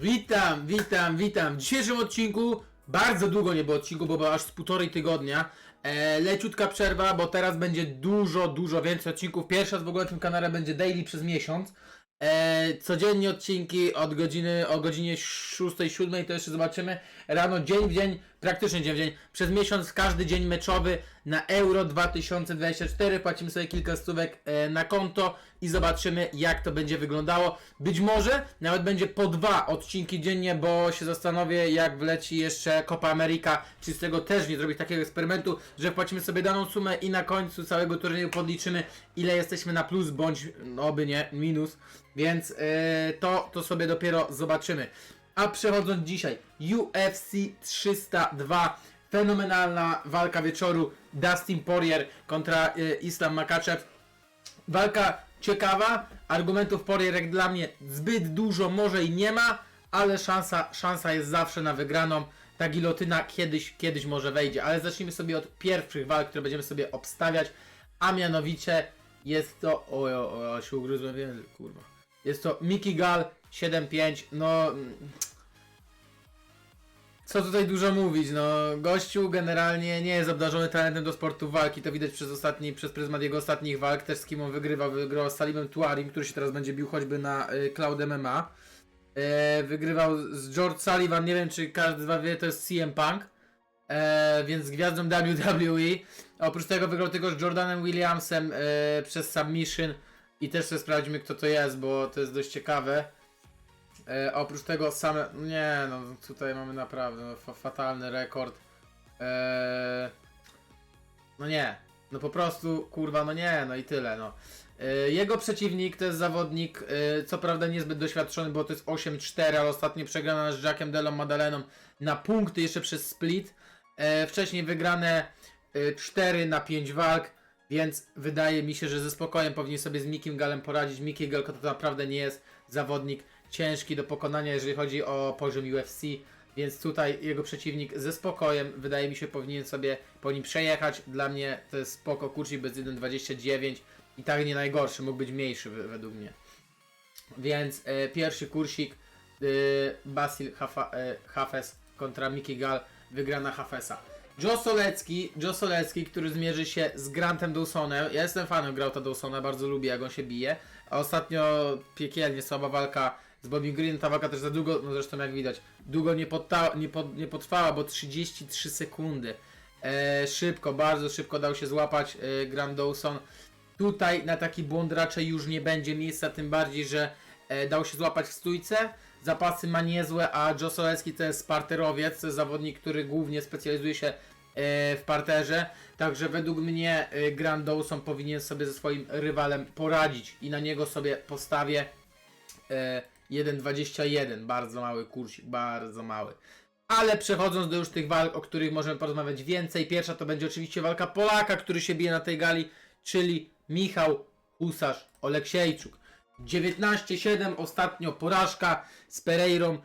Witam, witam, witam. W dzisiejszym odcinku, bardzo długo nie było odcinku, bo było aż z półtorej tygodnia. E, leciutka przerwa, bo teraz będzie dużo, dużo więcej odcinków. Pierwszy raz w ogóle na tym kanale będzie daily przez miesiąc. E, codziennie odcinki od godziny, o godzinie 6-7 to jeszcze zobaczymy. Rano, dzień w dzień, praktycznie dzień w dzień. Przez miesiąc, każdy dzień meczowy na Euro 2024. Płacimy sobie kilka stówek e, na konto i zobaczymy jak to będzie wyglądało. Być może nawet będzie po dwa odcinki dziennie, bo się zastanowię jak wleci jeszcze Copa America, czy z tego też nie zrobić takiego eksperymentu, że płacimy sobie daną sumę i na końcu całego turnieju podliczymy ile jesteśmy na plus bądź no, oby nie minus. Więc yy, to, to sobie dopiero zobaczymy. A przechodząc dzisiaj, UFC 302, fenomenalna walka wieczoru, Dustin Poirier kontra yy, Islam Makaczew. Walka ciekawa, argumentów Poirier jak dla mnie zbyt dużo może i nie ma, ale szansa, szansa jest zawsze na wygraną. Ta gilotyna kiedyś, kiedyś może wejdzie, ale zacznijmy sobie od pierwszych walk, które będziemy sobie obstawiać, a mianowicie jest to, o, o, o się ugryzłem kurwa. Jest to Mickey Gall 7-5, no... mm, Co tutaj dużo mówić, no gościu generalnie nie jest obdarzony talentem do sportu walki, to widać przez ostatni, przez pryzmat jego ostatnich walk, też z kim on wygrywał, wygrał z Salimem Tuarim, który się teraz będzie bił choćby na y, Cloud MMA. E, wygrywał z George Sullivan, nie wiem czy każdy z was wie, to jest CM Punk, e, więc gwiazdą WWE. Oprócz tego wygrał tylko z Jordanem Williamsem e, przez submission i też sobie sprawdźmy kto to jest, bo to jest dość ciekawe. E, oprócz tego same, nie no tutaj mamy naprawdę no, fa fatalny rekord. E, no nie, no po prostu kurwa no nie, no i tyle no. E, Jego przeciwnik to jest zawodnik, e, co prawda niezbyt doświadczony, bo to jest 8-4, ale ostatnio przegrana z Jackiem Delą Madaleną na punkty jeszcze przez split. E, Wcześniej wygrane e, 4 na 5 walk, więc wydaje mi się, że ze spokojem powinien sobie z Mikim Galem poradzić. Mickey Gal to naprawdę nie jest zawodnik ciężki do pokonania, jeżeli chodzi o poziom UFC. Więc tutaj jego przeciwnik ze spokojem, wydaje mi się, powinien sobie po nim przejechać. Dla mnie to jest spoko, kurcznik bez 1,29 i tak nie najgorszy, mógł być mniejszy we- według mnie. Więc e, pierwszy kursik e, Basil Hafa, e, Hafes kontra Mickey Gall, wygrana Hafesa. Joe Solecki, Joe Solecki, który zmierzy się z Grantem Dawsonem. Ja jestem fanem Granta Dawsona, bardzo lubię jak on się bije. A ostatnio piekielnie słaba walka z Bobby Green. Ta walka też za długo, no zresztą jak widać, długo nie, podta, nie, pod, nie potrwała, bo 33 sekundy. E, szybko, bardzo szybko dał się złapać e, Dawson. Tutaj na taki błąd raczej już nie będzie miejsca, tym bardziej, że e, dał się złapać w stójce. Zapasy ma niezłe, a Joe to jest parterowiec, to jest zawodnik, który głównie specjalizuje się e, w parterze. Także według mnie e, Grant Dawson powinien sobie ze swoim rywalem poradzić i na niego sobie postawię e, 1.21. Bardzo mały kursik, bardzo mały. Ale przechodząc do już tych walk, o których możemy porozmawiać więcej. Pierwsza to będzie oczywiście walka Polaka, który się bije na tej gali, czyli Michał Husarz Oleksiejczuk. 19-7, ostatnio porażka z Pereirą.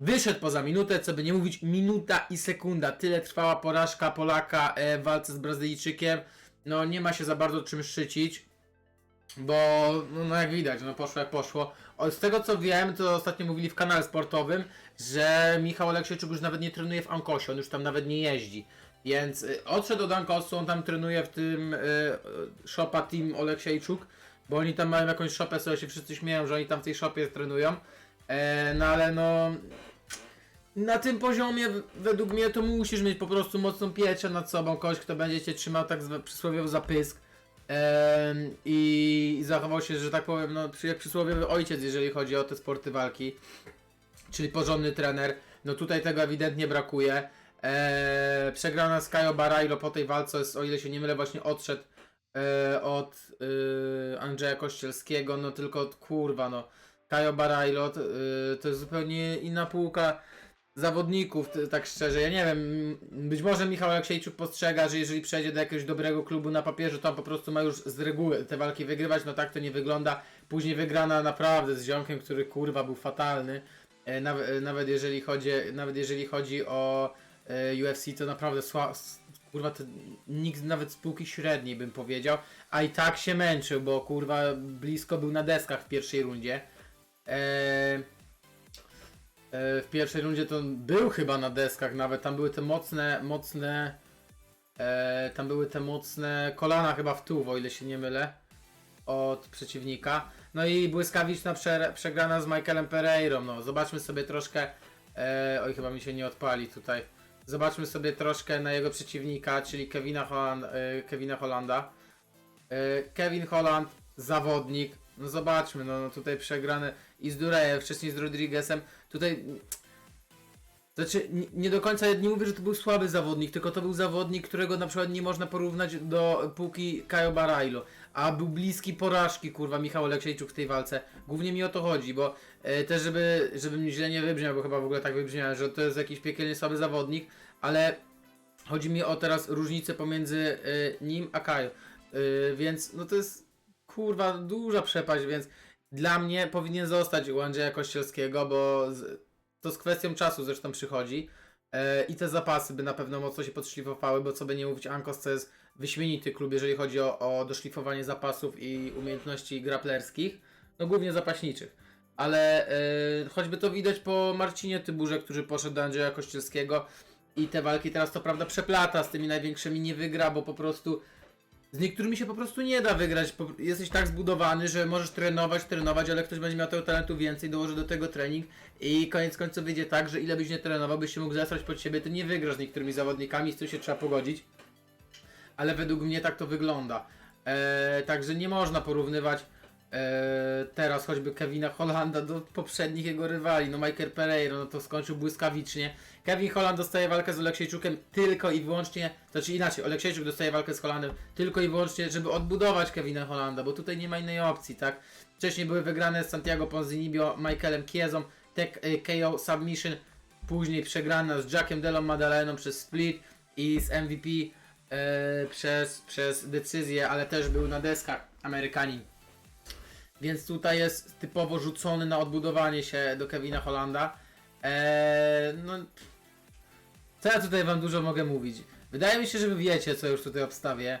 Wyszedł poza minutę, co by nie mówić, minuta i sekunda. Tyle trwała porażka Polaka e, w walce z Brazylijczykiem. No nie ma się za bardzo czym szczycić. Bo, no, no jak widać, no poszło jak poszło. O, z tego co wiem, to ostatnio mówili w kanale sportowym, że Michał Oleksiejczuk już nawet nie trenuje w Ankosie, on już tam nawet nie jeździ. Więc y, odszedł od Ankosu, on tam trenuje w tym y, y, Shopa Team Oleksiejczuk, bo oni tam mają jakąś shopę, sobie się wszyscy śmieją, że oni tam w tej shopie trenują. E, no ale no... Na tym poziomie, według mnie, to musisz mieć po prostu mocną pieczę nad sobą, kogoś, kto będzie cię trzymał tak zwa- przysłowiowy zapysk. I, zachował się, że tak powiem, no, jak przysłowiowy ojciec, jeżeli chodzi o te sporty walki, czyli porządny trener. No tutaj tego ewidentnie brakuje. Eee, przegrana z Kajo Barajlo po tej walce, o ile się nie mylę, właśnie odszedł e, od e, Andrzeja Kościelskiego, no tylko kurwa, no. Kajo Barajlo to, e, to jest zupełnie inna półka zawodników, tak szczerze. Ja nie wiem, być może Michał Aleksiejczuk postrzega, że jeżeli przejdzie do jakiegoś dobrego klubu na papierze, to on po prostu ma już z reguły te walki wygrywać, no tak to nie wygląda. Później wygrana naprawdę z ziomkiem, który kurwa był fatalny. E, Nawet, e, nawet jeżeli chodzi, nawet jeżeli chodzi o e, UFC, to naprawdę kurwa, to nikt nawet spółki średniej bym powiedział, a i tak się męczył, bo kurwa blisko był na deskach w pierwszej rundzie. E, w pierwszej rundzie to był chyba na deskach nawet, tam były te mocne, mocne, e, tam były te mocne kolana chyba w tuł, o ile się nie mylę, od przeciwnika. No i błyskawiczna prze, przegrana z Michaelem Pereirą, no. Zobaczmy sobie troszkę, e, oj chyba mi się nie odpali tutaj, zobaczmy sobie troszkę na jego przeciwnika, czyli Kevina, Holland, e, Kevina Hollanda. E, Kevin Holland, zawodnik, no zobaczmy, no, no tutaj przegrane i z Durejem, wcześniej z Rodriguezem, tutaj znaczy, nie- do końca nie mówię, że to był słaby zawodnik, tylko to był zawodnik, którego na przykład nie można porównać do półki Kajo Barajlo, a był bliski porażki, kurwa, Michał Aleksiejczuk w tej walce. Głównie mi o to chodzi, bo e, też żeby, żebym źle nie wybrzmiał, bo chyba w ogóle tak wybrzmiałem, że to jest jakiś piekielnie słaby zawodnik, ale chodzi mi o teraz różnicę pomiędzy e, nim a Kajo. E, więc no to jest kurwa duża przepaść, więc dla mnie powinien zostać u Andrzeja Kościelskiego, bo z, to z kwestią czasu zresztą przychodzi. E, I te zapasy by na pewno mocno się podszlifowały, bo co by nie mówić, Ankos to jest wyśmienity klub, jeżeli chodzi o, o doszlifowanie zapasów i umiejętności graplerskich, no głównie zapaśniczych. Ale e, choćby to widać po Marcinie Tyburze, który poszedł do Andrzeja Kościelskiego i te walki teraz to prawda przeplata, z tymi największymi nie wygra, bo po prostu z niektórymi się po prostu nie da wygrać. Jesteś tak zbudowany, że możesz trenować, trenować, ale ktoś będzie miał tego talentu więcej, dołoży do tego trening i koniec końców wyjdzie tak, że ile byś nie trenował, byś się mógł zesrać pod siebie, ty nie wygrasz z niektórymi zawodnikami, z tym się trzeba pogodzić. Ale według mnie tak to wygląda. Eee, także nie można porównywać teraz choćby Kevina Hollanda do poprzednich jego rywali. No Michael Pereira, no to skończył błyskawicznie. Kevin Holland dostaje walkę z Oleksiejczukiem tylko i wyłącznie, znaczy inaczej, Oleksiejczuk dostaje walkę z Hollandem tylko i wyłącznie, żeby odbudować Kevina Hollanda, bo tutaj nie ma innej opcji, tak? Wcześniej były wygrane z Santiago Ponzinibio, Michaelem Chiezą, tek, y, KO Submission, później przegrana z Jackiem Delą Madaleną przez Split i z MVP e, przez, przez decyzję, ale też był na deskach Amerykanin. Więc tutaj jest typowo rzucony na odbudowanie się do Kevina Hollanda. Eee, no, co ja tutaj wam dużo mogę mówić? Wydaje mi się, że wy wiecie, co już tutaj obstawię.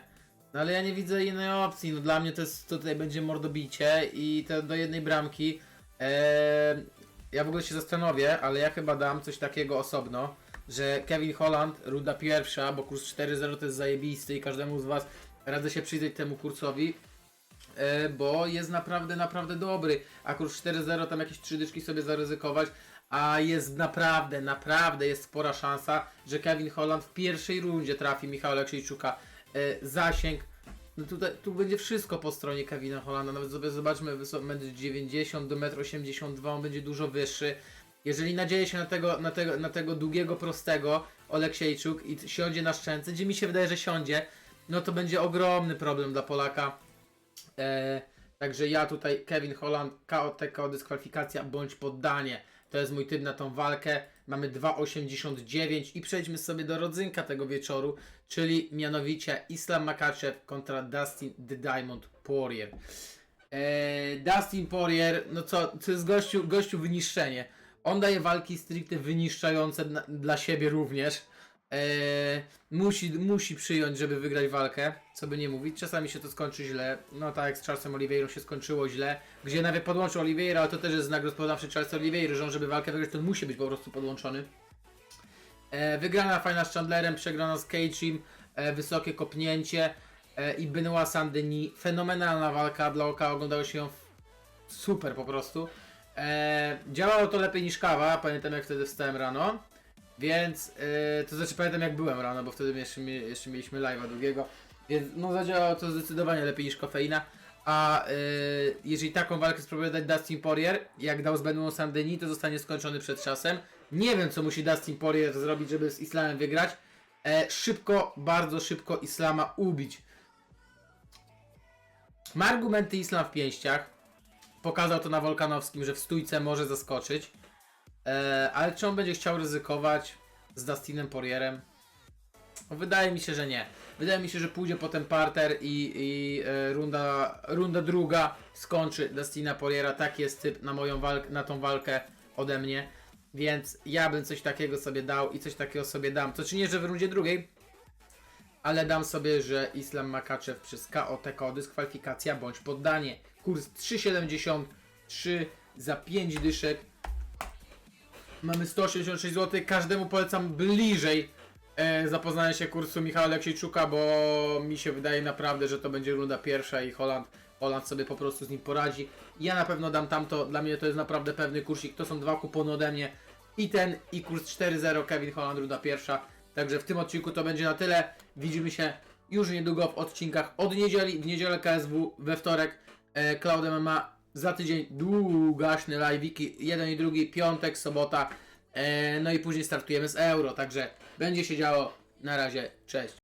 No ale ja nie widzę innej opcji. No dla mnie to jest, to tutaj będzie mordobicie i to do jednej bramki. Eee, ja w ogóle się zastanowię, ale ja chyba dam coś takiego osobno, że Kevin Holland, runda pierwsza, bo kurs 4-0 to jest zajebisty i każdemu z was radzę się przyjrzeć temu kursowi. E, bo jest naprawdę, naprawdę dobry. A kurs 4-0 tam jakieś trzy dyczki sobie zaryzykować, a jest naprawdę, naprawdę jest spora szansa, że Kevin Holland w pierwszej rundzie trafi Michała Aleksiejczuka. E, zasięg, no tutaj, tu będzie wszystko po stronie Kevina Hollanda, nawet sobie zobaczmy, 1,90 m do 1,82 m, on będzie dużo wyższy. Jeżeli nadzieje się na tego, na tego, na tego długiego, prostego Oleksiejczuk i siądzie na szczęce, gdzie mi się wydaje, że siądzie, no to będzie ogromny problem dla Polaka. E, także ja tutaj Kevin Holland, KOTK, dyskwalifikacja bądź poddanie. To jest mój typ na tą walkę. Mamy 2,89 i przejdźmy sobie do rodzynka tego wieczoru, czyli mianowicie Islam Makachev kontra Dustin The Diamond Poirier. E, Dustin Poirier, no co, to jest gościu, gościu wyniszczenie. On daje walki stricte wyniszczające dla siebie również. E, musi, musi przyjąć, żeby wygrać walkę, co by nie mówić. Czasami się to skończy źle. No tak jak z Charlesem Oliveirą się skończyło źle, gdzie nawet podłączył Oliveira, ale to też jest znak rozpoznawczy Charlesa Oliveira, że on żeby walkę wygrać, to musi być po prostu podłączony. E, wygrana fajna z Chandlerem, przegrana z Cage'im, e, wysokie kopnięcie e, i Benoit Saint-Denis. Fenomenalna walka dla oka, oglądało się ją super po prostu. Działało to lepiej niż kawa, pamiętam jak wtedy wstałem rano. Więc, yy, to znaczy pamiętam jak byłem rano, bo wtedy jeszcze, jeszcze mieliśmy live'a długiego, więc no zadziałało to zdecydowanie lepiej niż kofeina. A yy, jeżeli taką walkę spróbuje dać Dustin Poirier, jak dał z Benoit Saint-Denis, to zostanie skończony przed czasem. Nie wiem co musi Dustin Poirier zrobić, żeby z Islamem wygrać. E, szybko, bardzo szybko Islama ubić. Ma argumenty Islam w pięściach. Pokazał to na Wolkanowskim, że w stójce może zaskoczyć. E, ale czy on będzie chciał ryzykować z Dustinem Porierem? No, wydaje mi się, że nie. Wydaje mi się, że pójdzie potem parter i, i e, runda, runda druga skończy Dustina Poriera. Taki jest typ na moją walkę, na tą walkę ode mnie. Więc ja bym coś takiego sobie dał i coś takiego sobie dam. To czy nie, że w rundzie drugiej, ale dam sobie, że Islam Makachev przez KOTK dyskwalifikacja bądź poddanie. Kurs 3,73 za 5 dyszek. Mamy 186 zł. Każdemu polecam bliżej e, zapoznania się kursu Michała Aleksiejczuka, bo mi się wydaje naprawdę, że to będzie runda pierwsza i Holand, Holand sobie po prostu z nim poradzi. Ja na pewno dam tamto, dla mnie to jest naprawdę pewny kursik. To są dwa kupony ode mnie. I ten, i kurs 4-0 Kevin Holland, runda pierwsza. Także w tym odcinku to będzie na tyle. Widzimy się już niedługo w odcinkach od niedzieli, w niedzielę KSW, we wtorek e, Cloud MMA, za tydzień długaśny live'iki, jeden i drugi, piątek, sobota, e, no i później startujemy z Euro, także będzie się działo. Na razie, cześć.